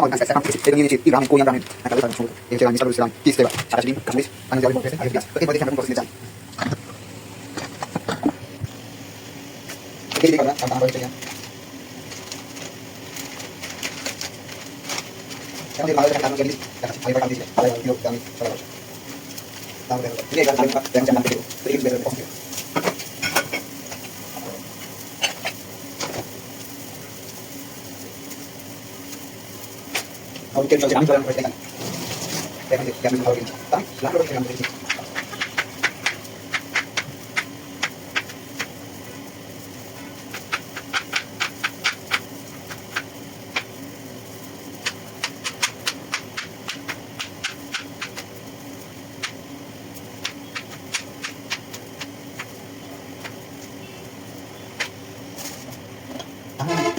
আমার কাছে এখন এটা নিয়ে নিয়েছি কি রামেন কোরিয়ান রামেন একটা কথা শুনব এই হচ্ছে রামেন সার্ভিস রামেন কি সেবা সারা দিন কামিজ আমি যাব বলতে আগে গ্যাস তো এবারে আমি প্রশ্ন যাই এই দিকে না আমার হয়েছে না আমি ভালো একটা কাজ করি আমি কাজ দিই ভালো ভালো আমি চলে আসি তাহলে এই কাজ আমি ব্যাংক জানা দেব এই বের করতে ಅವ್ನು ಕೆಲಸ ಜಾಮಿ ಬರಂ ಬರ್ತಾನೆ ಯಾಕಂದ್ರೆ ಜಾಮಿ ಅವ್ರಿಗೆ ತಾ ಲಾಡ್ ಬರಂ ಬರ್ತಾನೆ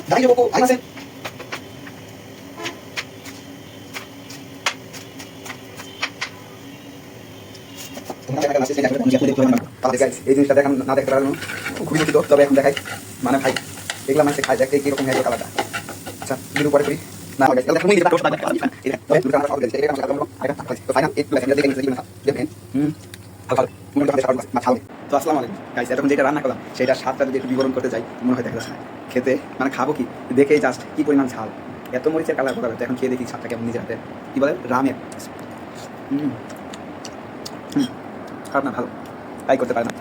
Dari Yoko, ayo sen. যেটা রান্না করলাম, সেটা স্বাদটা যদি একটু বিবরণ করতে যাই, মনে হয় দেখা খেতে মানে খাব কি? দেখেই জাস্ট কি পরিমাণ ঝাল? এত মরিচের কালার করা এখন খেয়ে দেখি স্বাদটা কেমন নিজের হাতে। কি বলে? রামের। খারাপ না, ভালো। তাই করতে পারে না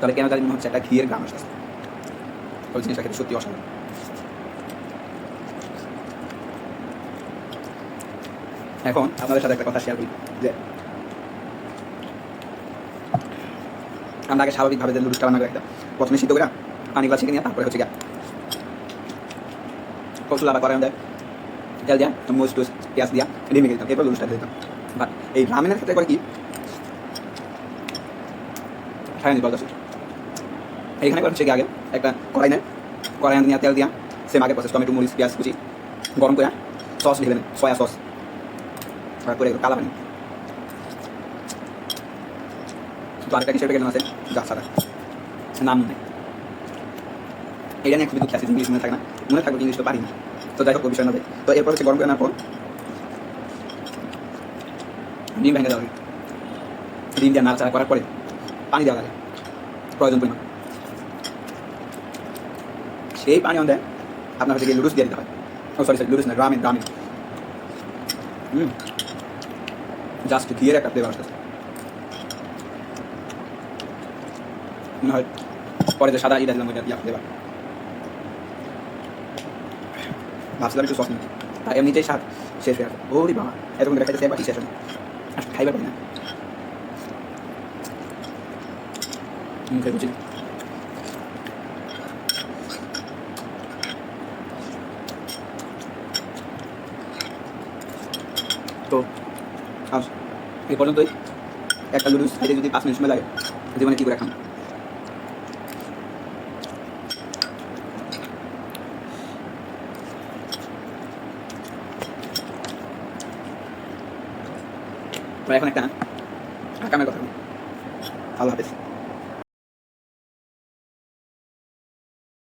তাহলে কেন জানি মনে হচ্ছে একটা ঘিয়ের গ্রাম আসতেছে। ওই জিনিসটা খেতে সত্যি অসাধারণ। এখন আপনাদের সাথে একটা কথা শেয়ার করি, যে আমরা আগে স্বাভাবিকভাবে যে লুডুসটা রান্না করে রাখতাম, প্রথমে সিদ্ধ করে পানিগুলো ছেঁকে নিয়ে তারপরে হচ্ছে গিয়া কচুল আবার করার দেয় তেল দিয়া মরিচ টুচ পেঁয়াজ দিয়া ডিমে দিতাম এরপর দিয়ে দিতাম বাট এই রামেনের ক্ষেত্রে করে কি? এইখানে করে হচ্ছে আগে? একটা কড়াই নেয় কড়াই নিয়ে তেল দিয়া সেম আগে প্রসেস টমেটো মরিচ পেঁয়াজ, কুচি গরম করে সস ঢেলে নেন সয়া সস তারপরে কালা পানি। তো আরেকটা কিছু কেন আছে যা সারা নাম নেই। এটা নিয়ে খুবই দুঃখ আছে ইংলিশ মনে থাকে না? মনে থাকবে ইংলিশ তো পারি না তো যাই হোক বিষয় না তো এরপর হচ্ছে গরম করে আনার পর ডিম ভেঙে দেওয়া লাগে ডিম দিয়ে নাড়াচাড়া করার পরে পানি দেওয়া লাগে। প্রয়োজন পরিমাণ। সেই পানি অন দেয় আপনার হচ্ছে লুডুস দিয়ে দিতে হয়। ও সরি সরি লুডুস না রামেন রামেন হুম। জাস্ট ঘিয়ের একটা ফ্লেভার আসতেছে। মনে হয় পরে যে সাদা ইটা দিলাম, ওইটা ফ্লেভার ভাবছিলাম একটু সস নিই। তাই এমনিতেই স্বাদ শেষ হয়ে গেছে। ওরে বাবা এরকম করে খাইতে বাকি শেষ হয় আর খাইবার পারি না মুখে বুঝি তো আস এই পর্যন্তই। একটা লুডুস খাইতে যদি পাঁচ মিনিট সময় লাগে, জীবনে কী করে খান তো এখন একটা আকামের কথা। আল্লাহ হাফেজ